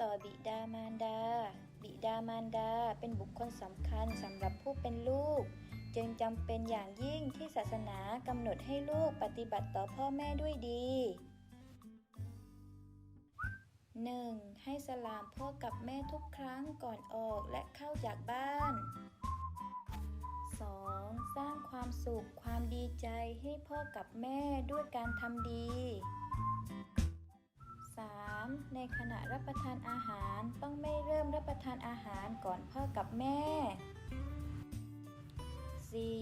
ต่อบิดามารดาเป็นบุคคลสำคัญสำหรับผู้เป็นลูก จึงจำเป็นอย่างยิ่งที่ศาสนากำหนดให้ลูกปฏิบัติต่อพ่อแม่ด้วยดี 1. ให้สลามพ่อกับแม่ทุกครั้งก่อนออกและเข้าจากบ้าน 2. สร้างความสุขความดีใจให้พ่อกับแม่ด้วยการทำดี 3. ในขณะรับประทานอาหารต้องไม่เริ่มรับประทานอาหารก่อนพ่อกับแม่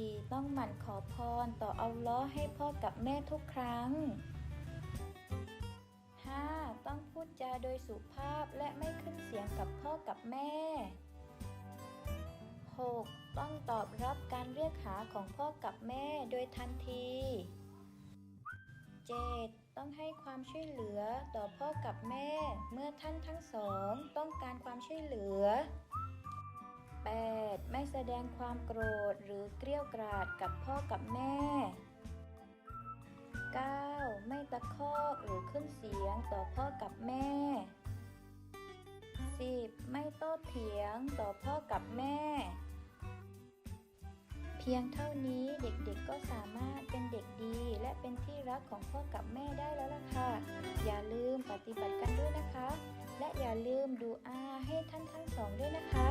4. ต้องหมั่นขอพรต่ออัลลอฮ์ให้พ่อกับแม่ทุกครั้ง 5. ต้องพูดจาโดยสุภาพและไม่ขึ้นเสียงกับพ่อกับแม่ 6. ต้องตอบรับการเรียกหาของพ่อกับแม่โดยทันที 7. ต้องให้ความช่วยเหลือต่อพ่อกับแม่ เมื่อท่านทั้งสองต้องการความช่วยเหลือ 8. ไม่แสดงความโกรธหรือเกรี้ยวกราดกับพ่อกับแม่ 9. ไม่ตะคอกหรือขึ้นเสียงต่อพ่อกับแม่ 10. ไม่โต้เถียงต่อพ่อกับแม่ เพียงเท่านี้เด็กๆก็ส รักของพ่อกับแม่ได้แล้วล่ะค่ะ อย่าลืมปฏิบัติกันด้วยนะคะ และอย่าลืมดูอาให้ท่านทั้งสองด้วยนะคะ